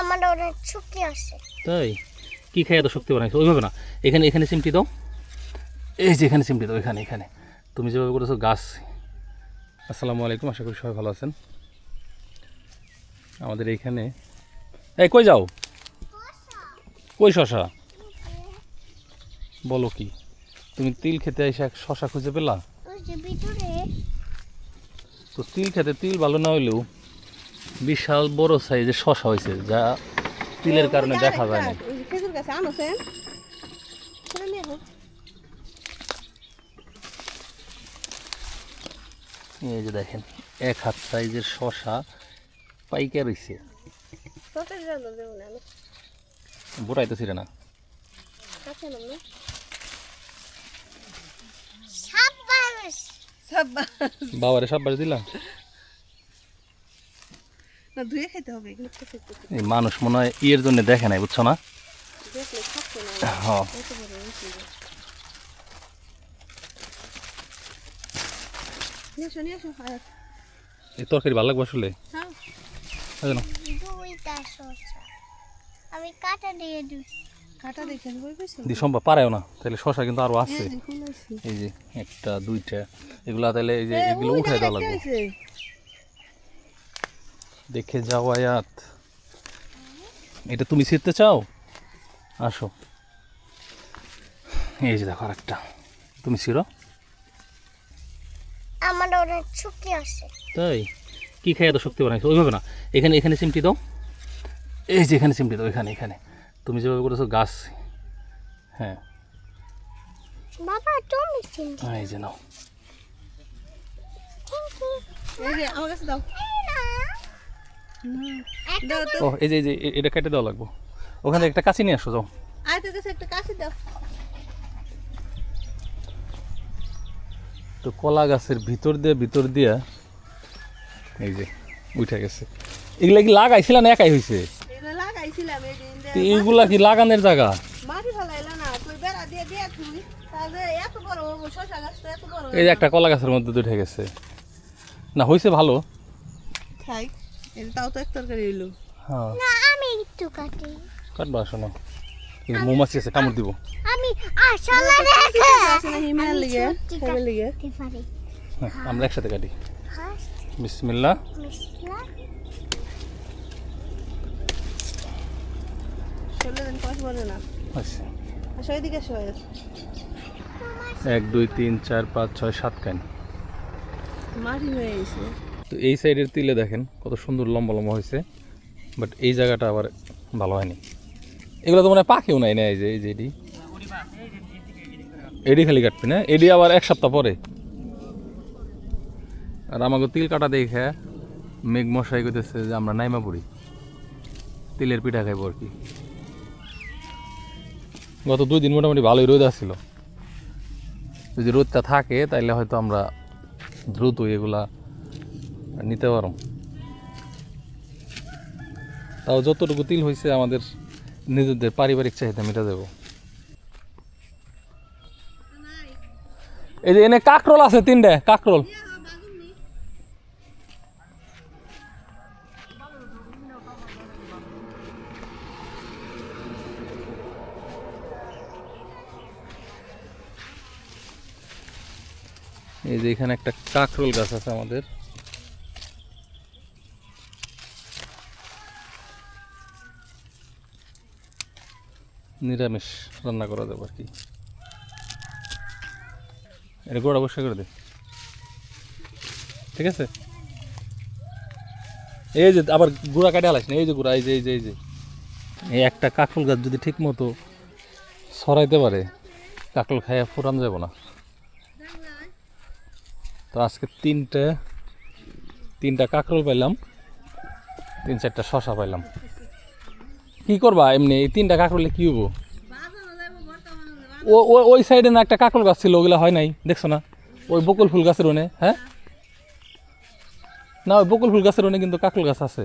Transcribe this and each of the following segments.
আমার অনেক শক্তি আছে। তাই? কি খাই এত শক্তি বানাইছো? ওইভাবে না। এখানে এখানে চিমটি দাও। এই যে এখানে চিমটি দাও এখানে এখানে। তুমি যেভাবে করেছ গাছ। আসসালামু আলাইকুম আশা করি সবাই ভালো আছেন। আমাদের এইখানে এই কই যাও? কই শশা? বলো কি। তুমি তিল খেতে এসে এক শশা খুঁজে পেলা? তো তিল খেতে তিল ভালো না হইলেও বিশাল বড় সাইজের শশা হয়েছে যা তিলের কারণে দেখা যায় না ওই যে খেজুর গাছে আনছেন ছেড়ে নিয়ে হোক এই যে দেখেন এক হাত সাইজের শশা পাইকার তোদের জন্য দেবো না না। না। সাব্বাস বাবারে সব বাড়ি দিলাম না ধুয়ে খেতে হবে এগুলো খেতে খেতে এই মানুষ মনে হয় ইয়ের জন্য দেখে নাই বুঝছ না? হ্যাঁ। এই তরকারি ভালো লাগবে আসলে? হ্যাঁ। আমি কাটা দিয়ে দিচ্ছি কাটা দেখে দি সম্ভব পারেও না তাহলে শশা কিন্তু আরও আছে। হ্যাঁ আসি এই যে একটা দুইটা এগুলা তাহলে এই যে এগুলো উঠাই দেওয়া লাগবে। দেখে যাও আয়াত। এটা তুমি ছিঁড়তে চাও? আসো। এই যে দেখো আরেকটা। তুমি ছিঁড়ো? আমার অনেক শক্তি আছে। তাই? কি খাই এত শক্তি বানাইছো? ওইভাবে না। এখানে এখানে সিমটি দাও। এই যে এখানে সিমটি দাও এখানে এখানে। তুমি যেভাবে করেছ গাছ। হ্যাঁ। বাবা তুমি চিন্তা এই যে নাও। এই যে আমার কাছে দাও। ও এই যে এই যে এটা কেটে দেওয়া লাগবো। ওখানে একটা কাছি নিয়ে আসো যাও। একটা কাশি দাও। তো কলা গাছের ভিতর দিয়ে ভিতর দিয়া এই যে উঠে গেছে। এগুলা কি লাগাইছিল না একাই হয়েছে এগুলো লাগাইছিলাম এই দিন তো এইগুলা কি লাগানোর জায়গা? এই যে একটা কলা গাছের মধ্যে উঠে গেছে। না হয়েছে ভালো। খাই। এটা তাও তো এক তরকারি হইল। হ্যাঁ। না আমি একটু কাটি। কাটবো আসো না এই মৌমাছি আছে কামড় দিব। আমি আসলে রেখে আছে না হিমালয় লিগে খাইবে লিগে। হ্যাঁ আমরা একসাথে কাটি। বিসমিল্লা চলে দেন কষ বলে না। আচ্ছা। এক দুই তিন চার পাঁচ ছয় সাত কান? মাটি হয়ে গেছে। তো এই সাইডের তিলে দেখেন, কত সুন্দর লম্বা লম্বা হয়েছে বাট এই জায়গাটা আবার ভালো হয়নি। এগুলো তো মানে পাখিও নাই না এই যে এই যে এডি এডি খালি কাটবি না এডি আবার এক সপ্তাহ পরে। আর আমাকে তিল কাটা দেখে মেঘ মশাই করতেছে যে আমরা নাইমা পড়ি। তিলের পিঠা খাইবো আর কি। গত দুই দিন মোটামুটি ভালোই রোদ আসছিল যদি রোদটা থাকে তাহলে হয়তো আমরা দ্রুত এগুলা নিতে পারো। তাও যতটুকু তিল হয়েছে আমাদের নিজেদের পারিবারিক চাহিদা মেটা দেবো এই যে এনে কাকরোল আছে তিনটে, কাকরোল। এই যে এখানে একটা কাকরোল গাছ আছে আমাদের। নিরামিষ রান্না করা যাবে আর কি। এটা গোড়া বসে করে দে। ঠিক আছে? এই যে আবার গুঁড়া কাটে হালাস না, এই যে গুঁড়া, এই যে এই যে এই যে। এই একটা কাকরোল গাছ যদি ঠিক মতো সরাইতে পারে কাকরোল খাইয়া ফুরান যাব না। তো আজকে তিনটে, তিনটা কাকরোল পাইলাম, তিন চারটা শশা পাইলাম। কি করবা এমনি? এই তিনটা কাকরোলে কি হব ও ও- ওই সাইডে না একটা কাকরোল গাছ ছিল ওগুলা হয় নাই দেখছ না? ওই বকুল ফুল গাছের ওনে হ্যাঁ? না ওই বকুল ফুল গাছের ওনে কিন্তু কাকরোল গাছ আছে।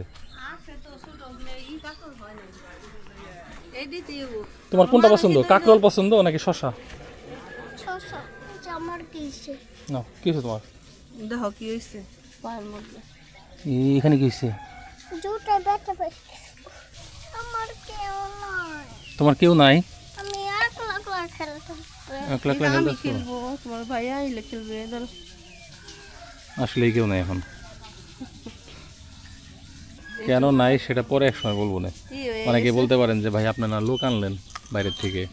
তোমার কোনটা পছন্দ কাকরোল পছন্দ নাকি শশা শসা যে আমার কিসে না কি হয়েছে তোমার? দেখো কি হয়েছে এখানে কি হয়েছে ব্যথা তোমার কেউ নাই? আমি একলা একলা খেলতাম একলা একলা এটা খেলব তোমার ভাই আইলে খেলবে ধরো। আসলেই কেউ নাই এখন। কেন নাই সেটা পরে এক সময় বলব না। অনেকে বলতে পারেন যে ভাই আপনারা লোক আনলেন বাইরের থেকে?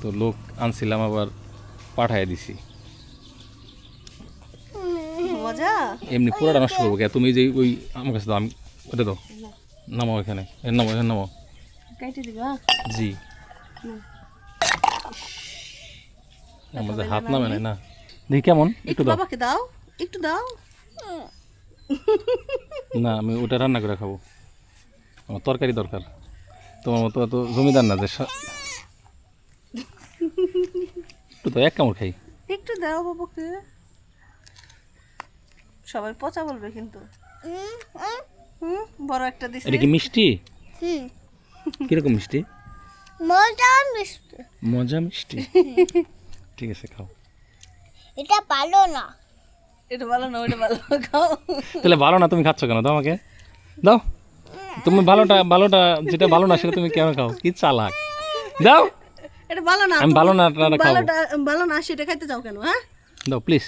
তো লোক আনছিলাম আবার পাঠায় দিছি। এমনি পুরোটা নষ্ট করব কে? তুমি যে ওই আমার কাছে দাও আমি ওটা দাও। নামাও এখানে। এর নামাও এখানে নামাও। কাইটে দিবা জি। আমাদের হাত নামে না। দেখি কেমন? একটু দাও। বাবাকে দাও একটু দাও। না আমি ওটা রান্না করে খাব। আমার তরকারি দরকার। তোমার মতো এত জমিদার না যে একটু তো এক কামড় খাই। একটু দাও বাবাকে। সবাই পচা বলবে কিন্তু। বড় একটা দিছে। এটা কি মিষ্টি? হুম। কীরকম মিষ্টি? মজা মিষ্টি। মজা মিষ্টি? ঠিক আছে খাও। এটা ভালো না। এটা ভালো না ওটা ভালো খাও। তাহলে ভালো না তুমি খাচ্ছ কেন? দাও আমাকে। দাও। তুমি ভালোটা ভালোটা যেটা ভালো না সেটা তুমি কেন খাও? কি চালাক। দাও। এটা ভালো না আমি ভালো নাটা খাব ভালোটা ভালো না সেটা খাইতে যাও কেন হ্যাঁ? দাও প্লিজ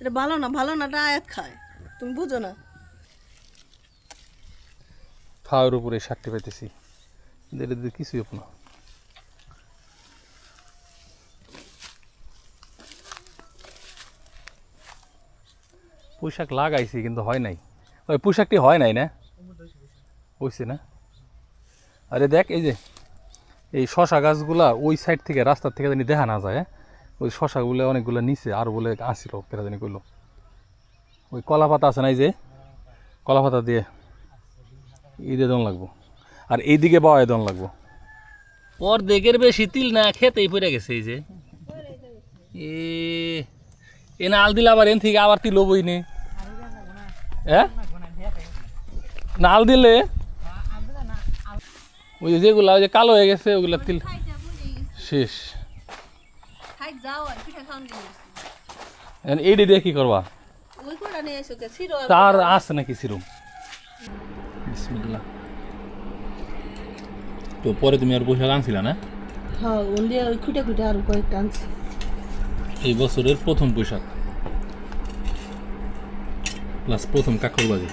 এটা ভালো না ভালো না নাটা আয়াত খায়। তুমি বুঝো না। খাওয়ার উপরে ষাটটি পাইতেছি কিন্তু এটা দিয়ে কিছুই হব না। পোশাক লাগাইছি, কিন্তু হয় নাই। ওই পোশাকটি হয় নাই না? হইছে না? আরে দেখ, এই যে, এই শশা গাছগুলা ওই সাইড থেকে, রাস্তার থেকে জানি দেখা না যায় হ্যাঁ? ওই শশাগুলো অনেকগুলো নিচে, আর বলে আসছিল কেটা জানি কইলো। ওই কলা পাতা আছে না এই যে? কলা পাতা দিয়ে ঈদে দন লাগবো। আর এইদিকে বাওয়ায় দন লাগবো। অর্ধেকের বেশি তিল না খেতেই পড়ে গেছে এই যে। এ এ না আল দিলে আবার এন থেকে আবার তিল হবই নে। হ্যাঁ নাল দিলে? ওই যে যেগুলা ওই যে কালো হয়ে গেছে ওগুলা তিল। শেষ। খাই যাও আর পিঠা খাওয়ান জিনিস দিয়ে কি করবা তার আছে নাকি সিরুম বিসমিল্লাহ। তো পরে তুমি আর পোশাক আনছিলা না? হ্যাঁ ওই খুঁটে খুঁটে আর কয়েকটা আনছি। এই বছরের প্রথম পোশাক। প্লাস প্রথম কাকরবাজি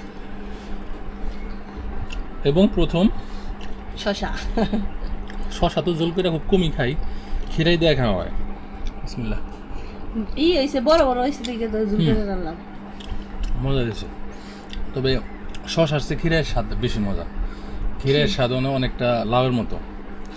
এবং প্রথম শশা। শশা তো জলপিটা খুব কমই খাই। খিরাই খাওয়া হয়। বিসমিল্লাহ। ই হয়েছে বড় বড় হয়েছে তো করে রান্নাম মজা দিয়েছে তবে শশার চেয়ে ক্ষীরের স্বাদ বেশি মজা। ক্ষীরের স্বাদ অনেকটা লাউয়ের মতো।